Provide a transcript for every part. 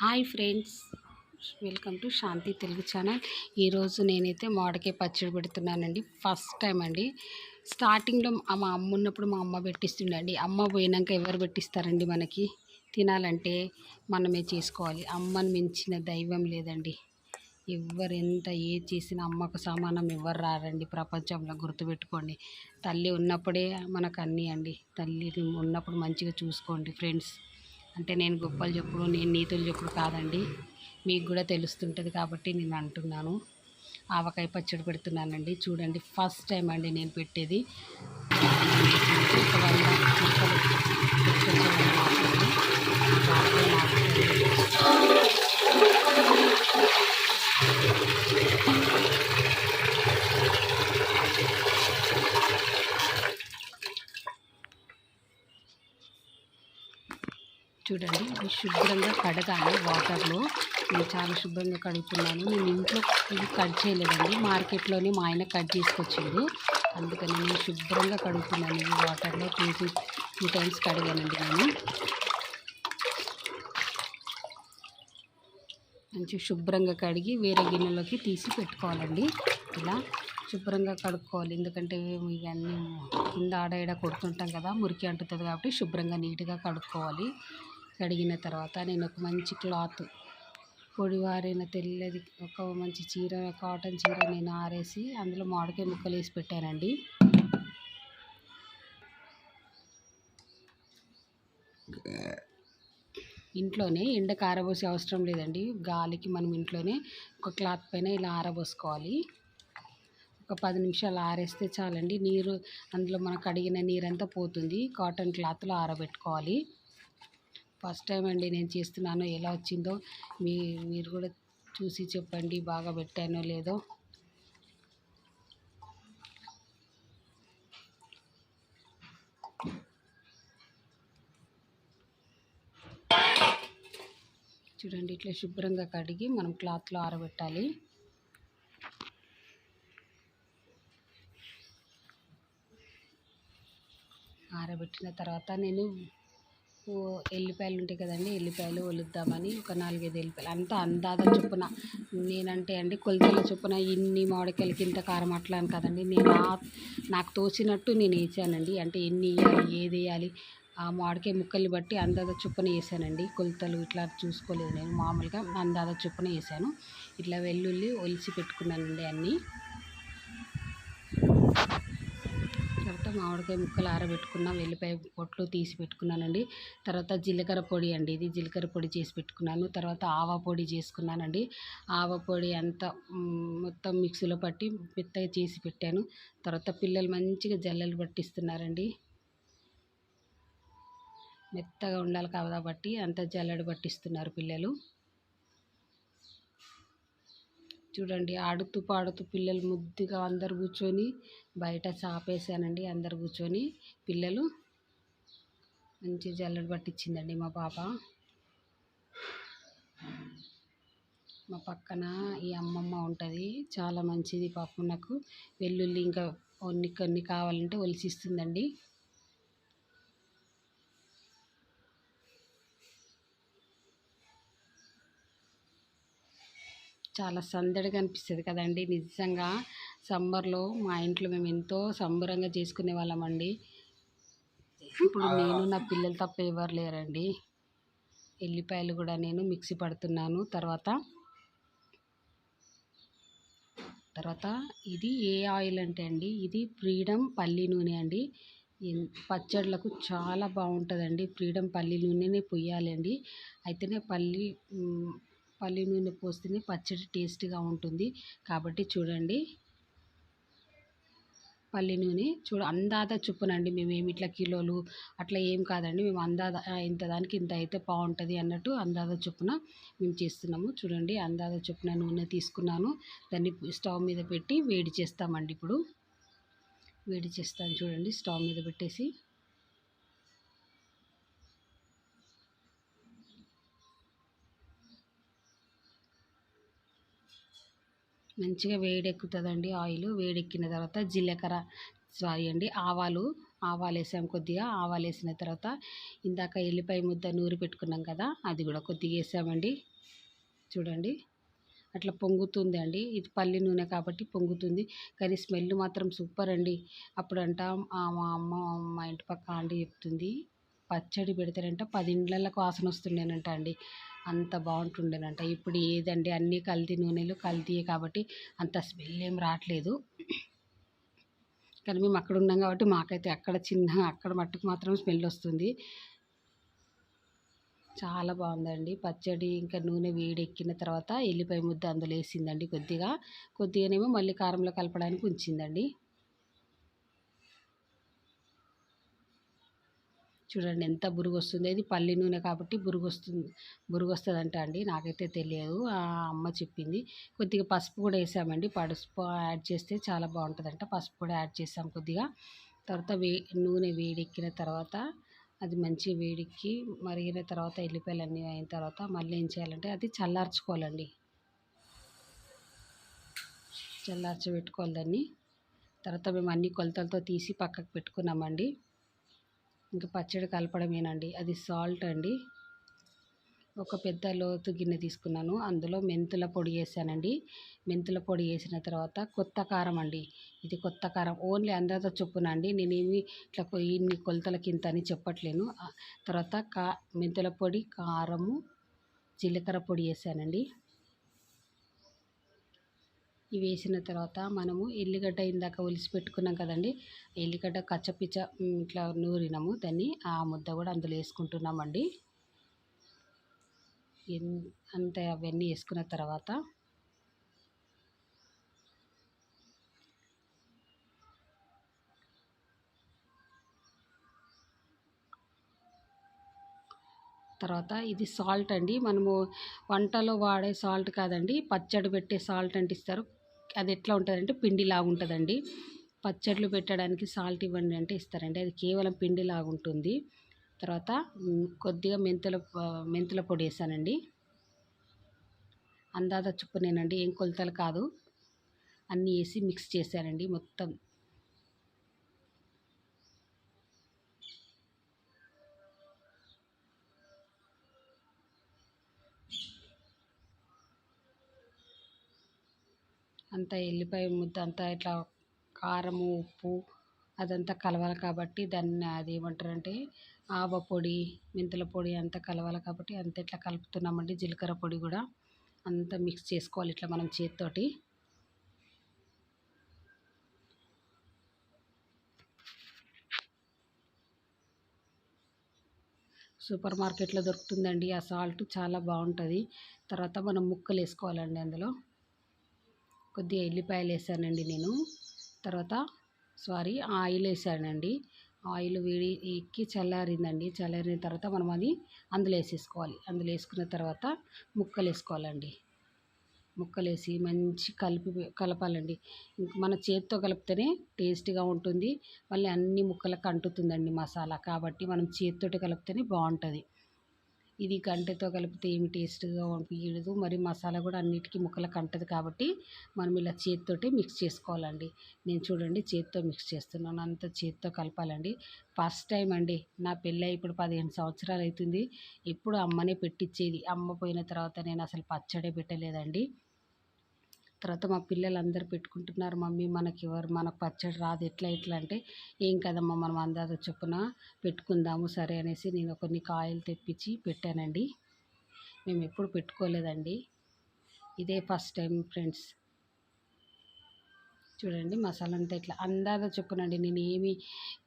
Hi friends welcome to Shanti Telugu channel. ఈరోజు నేనైతే మామిడికాయ పచ్చడి పెడుతున్నానండి ఫస్ట్ టైం అండి. స్టార్టింగ్లో మా అమ్మ ఉన్నప్పుడు మా అమ్మ పెట్టిస్తుండండి అమ్మ పోయినాక ఎవరు పెట్టిస్తారండి మనకి? తినాలంటే మనమే చేసుకోవాలి. అమ్మని మించిన దైవం లేదండి. ఎవరు ఎంత ఏ చేసినా అమ్మకు సమానం ఎవరు రారండి. ప్రపంచంలో గుర్తుపెట్టుకోండి. తల్లి ఉన్నప్పుడే మనకు అన్నీ అండి. తల్లి ఉన్నప్పుడు మంచిగా చూసుకోండి ఫ్రెండ్స్. అంటే నేను గొప్పలు చెప్పుడు నేను నీతులు చెప్పుడు కాదండి. మీకు కూడా తెలుస్తుంటుంది కాబట్టి నేను అంటున్నాను. ఆవకాయ పచ్చడి పెడుతున్నానండి. చూడండి ఫస్ట్ టైం అండి నేను పెట్టేది ఒక వంద ముక్కలు పెట్టుకొచ్చానండి మార్కెట్కి. బాగా మార్కెట్ చూడండి ఇది శుభ్రంగా కడగాలి వాటర్లో. నేను చాలా శుభ్రంగా కడుగుతున్నాను. నేను ఇంట్లో ఇది కట్ చేయలేదండి. మార్కెట్లోనే మా ఆయన కట్ చేసుకొచ్చిండు. అందుకని నేను శుభ్రంగా కడుగుతున్నాను ఈ వాటర్లో. టూ టూ టైమ్స్ కడిగానండి నేను. మంచి శుభ్రంగా కడిగి వేరే గిన్నెలోకి తీసి పెట్టుకోవాలండి. ఇలా శుభ్రంగా కడుక్కోవాలి. ఎందుకంటే ఇవన్నీ కింద ఆడ ఈడ కొడుతుంటాం కదా మురికి అంటుతుంది కాబట్టి శుభ్రంగా నీట్గా కడుక్కోవాలి. కడిగిన తర్వాత నేను ఒక మంచి క్లాత్ పొడివారిన తెల్లది ఒక మంచి చీర కాటన్ చీర నేను ఆరేసి అందులో మామిడికాయ ముక్కలు వేసి పెట్టానండి. ఇంట్లోనే ఎండకు ఆరబోసే అవసరం లేదండి. గాలికి మనం ఇంట్లోనే ఒక క్లాత్ పైన ఇలా ఆరబోసుకోవాలి. ఒక పది నిమిషాలు ఆరేస్తే చాలండి. నీరు అందులో మనం కడిగిన నీరంతా పోతుంది. కాటన్ క్లాత్లో ఆరబెట్టుకోవాలి. ఫస్ట్ టైం అండి నేను చేస్తున్నాను ఎలా వచ్చిందో. మీ మీరు కూడా చూసి చెప్పండి బాగా పెట్టానో లేదో. చూడండి ఇట్లా శుభ్రంగా కడిగి మనం క్లాత్లో ఆరబెట్టాలి. ఆరబెట్టిన తర్వాత నేను ఎల్లిపాయలు ఉంటాయి కదండి ఎల్లిపాయలు ఒలుద్దామని ఒక నాలుగైదు ఎల్లిపాయలు. అంతా అందాద చొప్పున. నేనంటే అండి కొలతల చొప్పున ఇన్ని మామిడికాయలకి ఇంత కారం అట్లా అని కదండి. నేను నాకు తోచినట్టు నేను వేసానండి. అంటే ఎన్ని వేయాలి ఏది వేయాలి ఆ మామిడికాయ ముక్కల్ని బట్టి అందాద చొప్పున వేసానండి. కొలతలు ఇట్లా చూసుకోలేదు నేను. మామూలుగా అందాద చొప్పున వేసాను. ఇట్లా వెల్లుల్లి ఒలిచి పెట్టుకున్నానండి అన్నీ తర్వాత మామిడికాయ ముక్కలు ఆరబెట్టుకున్న వెల్లిపాయ పొట్లు తీసి పెట్టుకున్నానండి. తర్వాత జీలకర్ర పొడి అండి ఇది. జీలకర్ర పొడి చేసి పెట్టుకున్నాను. తర్వాత ఆవ పొడి చేసుకున్నానండి. ఆవ పొడి అంతా మొత్తం మిక్సీలో పట్టి మెత్తగా చేసి పెట్టాను. తర్వాత పిల్లలు మంచిగా జల్లలు పట్టిస్తున్నారండి. మెత్తగా ఉండాలి కాబట్టి అంత జల్లెడ పట్టిస్తున్నారు పిల్లలు. చూడండి ఆడుతూ పాడుతూ పిల్లలు ముద్దుగా అందరు కూర్చొని బయట చాపేసానండి అందరు కూర్చొని. పిల్లలు మంచి జల్లడు పట్టించిందండి మా పాప. మా పక్కన ఈ అమ్మమ్మ ఉంటుంది చాలా మంచిది పాపం నాకు. వెల్లుల్లి ఇంకా కొన్ని కొన్ని కావాలంటే ఒలిసిస్తుందండి. చాలా సందడిగా అనిపిస్తుంది కదండి. నిజంగా సమ్మర్లో మా ఇంట్లో మేము ఎంతో సంబరంగా చేసుకునే వాళ్ళమండి. ఇప్పుడు నేను నా పిల్లలు తప్ప ఎవరు లేరండి. ఎల్లిపాయలు కూడా నేను మిక్సీ పడుతున్నాను. తర్వాత తర్వాత ఇది ఏ ఆయిల్ అంటే అండి? ఇది ఫ్రీడమ్ పల్లి నూనె అండి. పచ్చళ్ళకు చాలా బాగుంటుందండి. ఫ్రీడమ్ పల్లి నూనెనే పొయ్యాలండి. అయితేనే పల్లి పల్లి నూనె పోస్తేనే పచ్చడి టేస్ట్గా ఉంటుంది. కాబట్టి చూడండి. పల్లి నూనె చూడ అందాద చొప్పునండి. మేము ఏమి ఇట్లా కిలోలు అట్లా ఏం కాదండి. మేము అందాద ఇంత దానికి ఇంత అయితే బాగుంటుంది అన్నట్టు అందాద చొప్పున మేము చేస్తున్నాము. చూడండి అందాద చొప్పున నూనె తీసుకున్నాను. దాన్ని స్టవ్ మీద పెట్టి వేడి చేస్తామండి ఇప్పుడు. వేడి చేస్తాను చూడండి స్టవ్ మీద పెట్టేసి. మంచిగా వేడెక్కుతుందండి ఆయిల్. వేడెక్కిన తర్వాత జీలకర్ర సారీ అండి ఆవాలు ఆవాలు వేసాం కొద్దిగా. ఆవాలు వేసిన తర్వాత ఇందాక ఎల్లిపాయ ముద్ద నూరి పెట్టుకున్నాం కదా అది కూడా కొద్దిగా వేసామండి. చూడండి అట్లా పొంగుతుంది అండి. ఇది పల్లి నూనె కాబట్టి పొంగుతుంది. కానీ స్మెల్ మాత్రం సూపర్ అండి. అప్పుడంట మా అమ్మ మా ఇంటి పక్క ఆంటీ చెప్తుంది పచ్చడి పెడతారంట. పది ఇండ్లలకు వాసన వస్తుండేనంట అండి. అంత బాగుంటుండేనంట. ఇప్పుడు ఏదండి? అన్నీ కల్తీ నూనెలు కల్తీయే కాబట్టి అంత స్మెల్ ఏం రావట్లేదు. కానీ మేము అక్కడ ఉన్నాం కాబట్టి మాకైతే అక్కడ చిన్న అక్కడ మట్టుకు మాత్రం స్మెల్ వస్తుంది. చాలా బాగుందండి. పచ్చడి ఇంకా నూనె వేడెక్కిన తర్వాత ఎల్లిపాయ ముద్ద అందులో వేసిందండి కొద్దిగా. కొద్దిగానేమో మళ్ళీ కారంలో కలపడానికి ఉంచిందండి. చూడండి ఎంత బురుగు వస్తుంది ఇది పల్లి నూనె కాబట్టి బురుగు వస్తుంది బురుగు వస్తుందంట అండి? నాకైతే తెలియదు. ఆ అమ్మ చెప్పింది. కొద్దిగా పసుపు కూడా వేసామండి. పసుపు యాడ్ చేస్తే చాలా బాగుంటుందంట. పసుపు కూడా యాడ్ చేసాం కొద్దిగా. తర్వాత వే నూనె వేడెక్కిన తర్వాత అది మంచి వేడికి మరిగిన తర్వాత ఎల్లిపాయలు అన్నీ అయిన తర్వాత మళ్ళీ ఏం చేయాలంటే అది చల్లార్చుకోవాలండి. చల్లార్చి పెట్టుకోవాలి దాన్ని. తర్వాత మేము అన్ని కొలతలతో తీసి పక్కకు పెట్టుకున్నామండి. ఇంకా పచ్చడి కలపడమేనండి. అది సాల్ట్ అండి. ఒక పెద్ద లోతు గిన్నె తీసుకున్నాను. అందులో మెంతుల పొడి వేసానండి. మెంతుల పొడి వేసిన తర్వాత కొత్త కారం అండి. ఇది కొత్త కారం. ఓన్లీ అందరితో చొప్పున అండి నేనేమి ఇట్లా ఇన్ని కొలతలకి ఇంత అని చెప్పట్లేను. తర్వాత కా మెంతుల పొడి కారము జీలకర్ర పొడి వేసానండి. ఇవి వేసిన తర్వాత మనము ఎల్లిగడ్డ ఇందాక ఒలిసి పెట్టుకున్నాం కదండి ఎల్లిగడ్డ కచ్చపిచ్చ ఇట్లా నూరినాము. దాన్ని ఆ ముద్ద కూడా అందులో వేసుకుంటున్నామండి. అంతే అవన్నీ వేసుకున్న తర్వాత తర్వాత ఇది సాల్ట్ అండి. మనము వంటలో వాడే సాల్ట్ కాదండి పచ్చడి పెట్టే సాల్ట్ అంటే ఇస్తారు అది ఎట్లా ఉంటుందంటే పిండిలాగా ఉంటుందండి. పచ్చళ్ళు పెట్టడానికి సాల్ట్ ఇవ్వండి అంటే ఇస్తారండి. అది కేవలం పిండిలాగా ఉంటుంది. తర్వాత కొద్దిగా మెంతుల మెంతుల పొడి వేసానండి. అందాజ చొప్పునేనండి ఏం కొలతలు కాదు. అన్నీ వేసి మిక్స్ చేశానండి మొత్తం. అంతా ఎల్లిపాయ ముద్ద అంతా ఇట్లా కారము ఉప్పు అదంతా కలవాలి కాబట్టి దాన్ని అది ఏమంటారంటే ఆవ పొడి మెంతుల పొడి అంతా కలవాలి కాబట్టి అంత ఇట్లా కలుపుతున్నామండి. జీలకర్ర పొడి కూడా అంతా మిక్స్ చేసుకోవాలి ఇట్లా మనం చేతితోటి. సూపర్ మార్కెట్లో దొరుకుతుందండి. ఆ సాల్ట్ చాలా బాగుంటుంది. తర్వాత మనం ముక్కలు వేసుకోవాలండి అందులో. కొద్దిగా ఎల్లిపాయలు వేసానండి నేను. తర్వాత సారీ ఆయిల్ వేసానండి. ఆయిల్ వేడి ఎక్కి చల్లారిందండి. చల్లారిన తర్వాత మనం అది అందులో వేసేసుకోవాలి. అందులో వేసుకున్న తర్వాత ముక్కలు వేసుకోవాలండి. ముక్కలు వేసి మంచి కలిపి కలపాలండి. మన చేతితో కలిపితేనే టేస్ట్గా ఉంటుంది. మళ్ళీ అన్ని ముక్కలకు అంటుతుందండి మసాలా. కాబట్టి మనం చేతితోటి కలిపితేనే బాగుంటుంది. ఇది గంటెతో కలిపితే ఏమి టేస్ట్గా అనిపించదు మరి మసాలా కూడా అన్నిటికీ ముక్కలకు అంటది కాబట్టి మనం ఇలా చేతితోటి మిక్స్ చేసుకోవాలండి. నేను చూడండి చేతితో మిక్స్ చేస్తున్నాను. అంత చేతితో కలపాలండి. ఫస్ట్ టైం అండి. నా పెళ్ళి ఇప్పుడు పదిహేను సంవత్సరాలు అవుతుంది. ఎప్పుడు అమ్మనే పెట్టించేది అమ్మ పోయిన తర్వాత నేను అసలు పచ్చడే పెట్టలేదండి. తర్వాత మా పిల్లలు అందరు పెట్టుకుంటున్నారు మమ్మీ మనకి ఎవరు మనకు పచ్చడి రాదు ఎట్లా ఎట్లా అంటే ఏం కదమ్మా మనం అందాజ చొప్పున పెట్టుకుందాము సరే అనేసి నేను కొన్ని కాయలు తెప్పించి పెట్టానండి. మేము ఎప్పుడు పెట్టుకోలేదండి. ఇదే ఫస్ట్ టైం ఫ్రెండ్స్. చూడండి మసాలా అంతా ఇట్లా అందాజ చొప్పునండి నేను ఏమి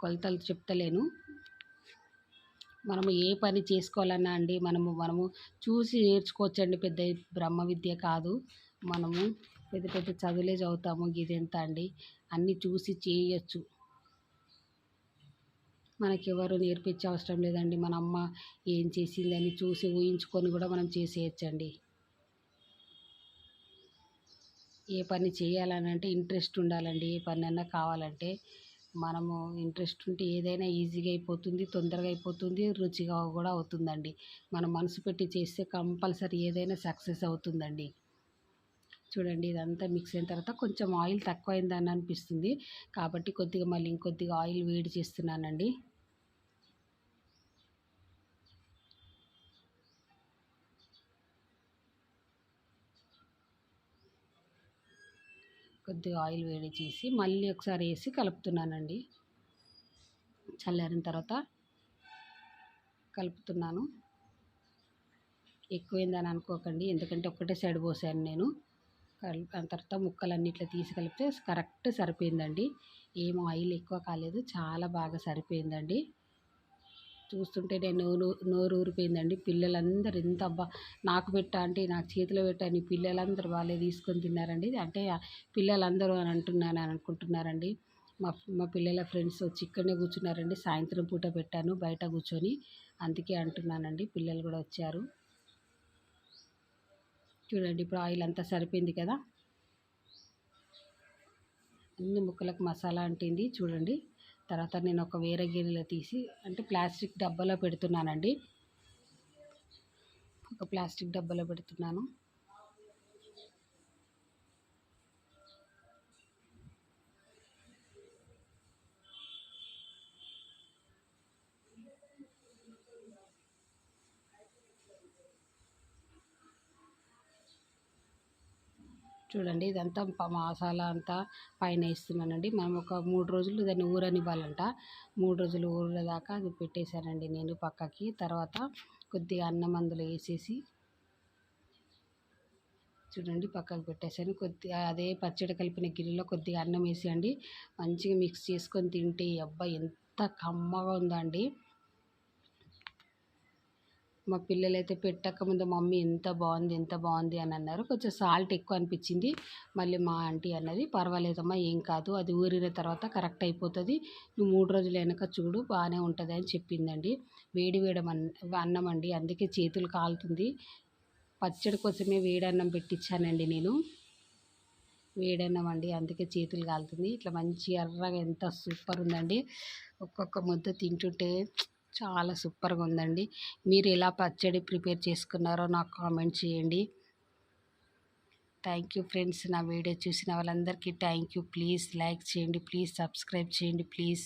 కొలతలు చెప్తలేను. మనము ఏ పని చేసుకోవాలన్నా అండి మనము మనము చూసి నేర్చుకోవచ్చండి పెద్ద బ్రహ్మ విద్య కాదు. మనము పెద్ద పెద్ద చదువులే చదువుతాము ఇదెంత అండి? అన్నీ చూసి చేయొచ్చు. మనకి నేర్పించే అవసరం లేదండి. మన అమ్మ ఏం చేసిందని చూసి ఊహించుకొని కూడా మనం చేసేయచ్చండి. ఏ పని చేయాలని అంటే ఇంట్రెస్ట్ ఉండాలండి. ఏ పని అన్నా కావాలంటే మనము ఇంట్రెస్ట్ ఉంటే ఏదైనా ఈజీగా అయిపోతుంది తొందరగా అయిపోతుంది రుచిగా కూడా అవుతుందండి. మనం మనసు పెట్టి చేస్తే కంపల్సరీ ఏదైనా సక్సెస్ అవుతుందండి. చూడండి ఇదంతా మిక్స్ అయిన తర్వాత కొంచెం ఆయిల్ తక్కువైందని అనిపిస్తుంది. కాబట్టి కొద్దిగా మళ్ళీ ఇంకొద్దిగా ఆయిల్ వేడి చేస్తున్నానండి. కొద్దిగా ఆయిల్ వేడి చేసి మళ్ళీ ఒకసారి వేసి కలుపుతున్నానండి. చల్లారిన తర్వాత కలుపుతున్నాను. ఎక్కువైందని అనుకోకండి. ఎందుకంటే ఒక్కటే సైడ్ పోసాను నేను. దాని తర్వాత ముక్కలన్నీ ఇట్లా తీసి కలిపితే కరెక్ట్ సరిపోయిందండి. ఏం ఆయిల్ ఎక్కువ కాలేదు చాలా బాగా సరిపోయిందండి. చూస్తుంటే నేను నోరు నోరు ఊరిపోయిందండి. పిల్లలందరూ ఎంత అబ్బా! నాకు పెట్టా అంటే నాకు చేతిలో పెట్టా నీ పిల్లలందరూ వాళ్ళే తీసుకొని తిన్నారండి. అంటే పిల్లలందరూ అని అంటున్నాను అని అనుకుంటున్నారండి. మా మా పిల్లల ఫ్రెండ్స్ వచ్చి ఇక్కడనే కూర్చున్నారండి. సాయంత్రం పూట పెట్టాను బయట కూర్చొని. అందుకే అంటున్నానండి. పిల్లలు కూడా వచ్చారు. చూడండి ఇప్పుడు ఆయిల్ అంతా సరిపోయింది కదా. అన్ని ముక్కలకు మసాలా అంటింది చూడండి. తర్వాత నేను ఒక వేరే గిన్నెలో తీసి అంటే ప్లాస్టిక్ డబ్బాలో పెడుతున్నానండి. ఒక ప్లాస్టిక్ డబ్బాలో పెడుతున్నాను. చూడండి ఇదంతా మసాలా అంతా పైన వేస్తున్నానండి. మనం ఒక మూడు రోజులు దాన్ని ఊరనివ్వాలంట. మూడు రోజులు ఊరేదాకా అది పెట్టేశానండి నేను పక్కకి. తర్వాత కొద్దిగా అన్నం అందులో వేసేసి చూడండి పక్కకు పెట్టేసాను కొద్దిగా అదే పచ్చడి కలిపిన గిన్నెలో కొద్దిగా అన్నం వేసేయండి. మంచిగా మిక్స్ చేసుకొని తింటే అబ్బా ఎంత కమ్మగా ఉందండి. మా పిల్లలైతే పెట్టక ముందు మమ్మీ ఎంత బాగుంది ఎంత బాగుంది అని అన్నారు. కొంచెం సాల్ట్ ఎక్కువ అనిపించింది. మళ్ళీ మా ఆంటీ అన్నది పర్వాలేదమ్మా ఏం కాదు అది ఊరిన తర్వాత కరెక్ట్ అయిపోతుంది. నువ్వు మూడు రోజులు వెనక చూడు బాగానే ఉంటుంది అని చెప్పిందండి. వేడి వేడి అన్నం అండి. అందుకే చేతులు కాలుతుంది. పచ్చడి కోసమే వేడన్నం పెట్టించానండి నేను. వేడన్నం అండి. అందుకే చేతులు కాలుతుంది. ఇట్లా మంచి ఎర్రగా ఎంత సూపర్ ఉందండి. ఒక్కొక్క ముద్ద తింటుంటే చాలా సూపర్గా ఉందండి మీరు ఎలా పచ్చడి ప్రిపేర్ చేసుకున్నారో నాకు కామెంట్ చేయండి. Thank you friends. నా వీడియో చూసిన వాళ్ళందరికీ థ్యాంక్ యూ. ప్లీజ్ లైక్ చేయండి. ప్లీజ్ సబ్స్క్రైబ్ చేయండి. ప్లీజ్.